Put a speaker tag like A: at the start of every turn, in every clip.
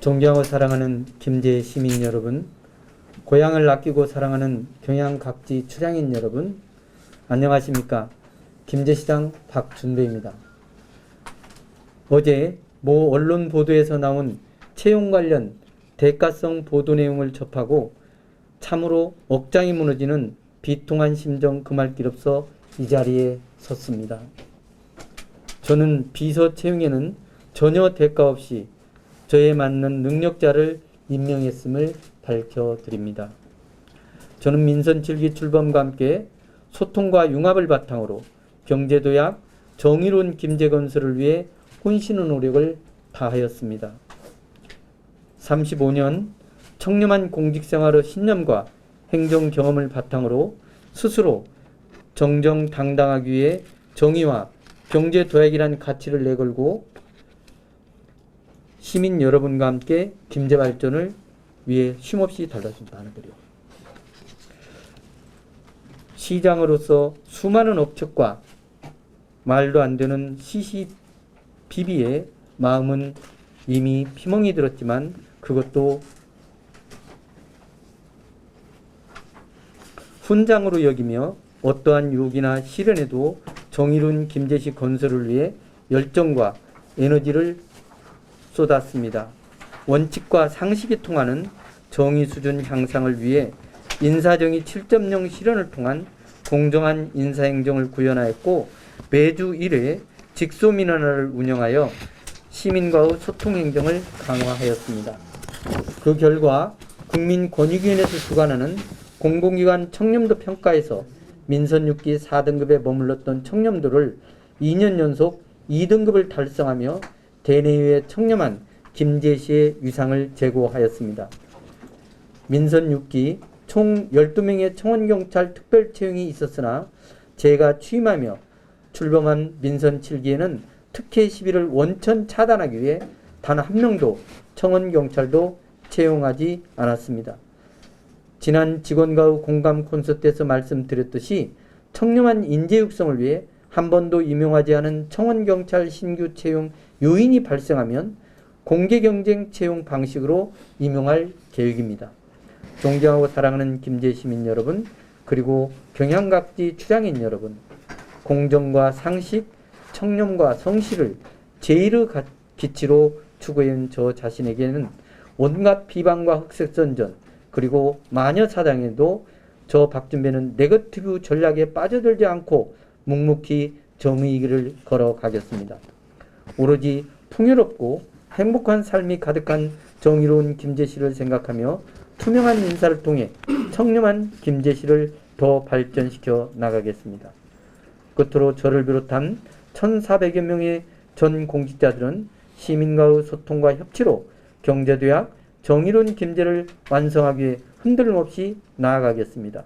A: 존경하고 사랑하는 김제 시민 여러분, 고향을 아끼고 사랑하는 경양 각지 출향인 여러분, 안녕하십니까? 김제시장 박준배입니다. 어제 모 언론 보도에서 나온 채용 관련 대가성 보도 내용을 접하고 참으로 억장이 무너지는 비통한 심정 금할 길 없어 이 자리에 섰습니다. 저는 비서 채용에는 전혀 대가 없이 저에 맞는 능력자를 임명했음을 밝혀드립니다. 저는 민선 7기 출범과 함께 소통과 융합을 바탕으로 경제도약, 정의로운 김제건설을 위해 혼신의 노력을 다하였습니다. 35년 청렴한 공직생활의 신념과 행정 경험을 바탕으로 스스로 정정당당하기 위해 정의와 경제 도약이란 가치를 내걸고 시민 여러분과 함께 김제 발전을 위해 쉼없이 달려준다 하는 거요. 시장으로서 수많은 업적과 말도 안 되는 시시 비비의 마음은 이미 피멍이 들었지만 그것도 훈장으로 여기며 어떠한 유혹이나 시련에도 정의로운 김제시 건설을 위해 열정과 에너지를 쏟았습니다. 원칙과 상식이 통하는 정의 수준 향상을 위해 인사정의 7.0 실현을 통한 공정한 인사행정을 구현하였고 매주 1회 직소민원화를 운영하여 시민과의 소통행정을 강화하였습니다. 그 결과 국민권익위원회에서 주관하는 공공기관 청렴도 평가에서 민선 6기 4등급에 머물렀던 청렴도를 2년 연속 2등급을 달성하며 대내외에 청렴한 김제시의 위상을 제고하였습니다. 민선 6기 총 12명의 청원경찰 특별 채용이 있었으나 제가 취임하며 출범한 민선 7기에는 특혜 시비를 원천 차단하기 위해 단 한 명도 청원경찰도 채용하지 않았습니다. 지난 직원과의 공감 콘서트에서 말씀드렸듯이 청렴한 인재 육성을 위해 한 번도 임용하지 않은 청원경찰 신규 채용 요인이 발생하면 공개 경쟁 채용 방식으로 임용할 계획입니다. 존경하고 사랑하는 김제 시민 여러분, 그리고 경향각지 출향인 여러분, 공정과 상식, 청렴과 성실을 제일의 기치로 추구해온 저 자신에게는 온갖 비방과 흑색선전, 그리고 마녀 사당에도 저 박준배는 네거티브 전략에 빠져들지 않고 묵묵히 정의의 길을 걸어가겠습니다. 오로지 풍요롭고 행복한 삶이 가득한 정의로운 김제시를 생각하며 투명한 인사를 통해 청렴한 김제시를 더 발전시켜 나가겠습니다. 끝으로 저를 비롯한 1,400여 명의 전 공직자들은 시민과의 소통과 협치로 경제도약, 정의로운 김제를 완성하기 위해 흔들림 없이 나아가겠습니다.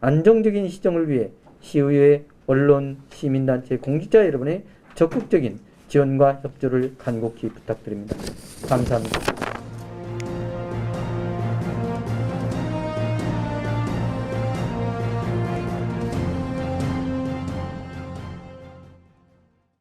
A: 안정적인 시정을 위해 시의회, 언론, 시민단체, 공직자 여러분의 적극적인 지원과 협조를 간곡히 부탁드립니다. 감사합니다.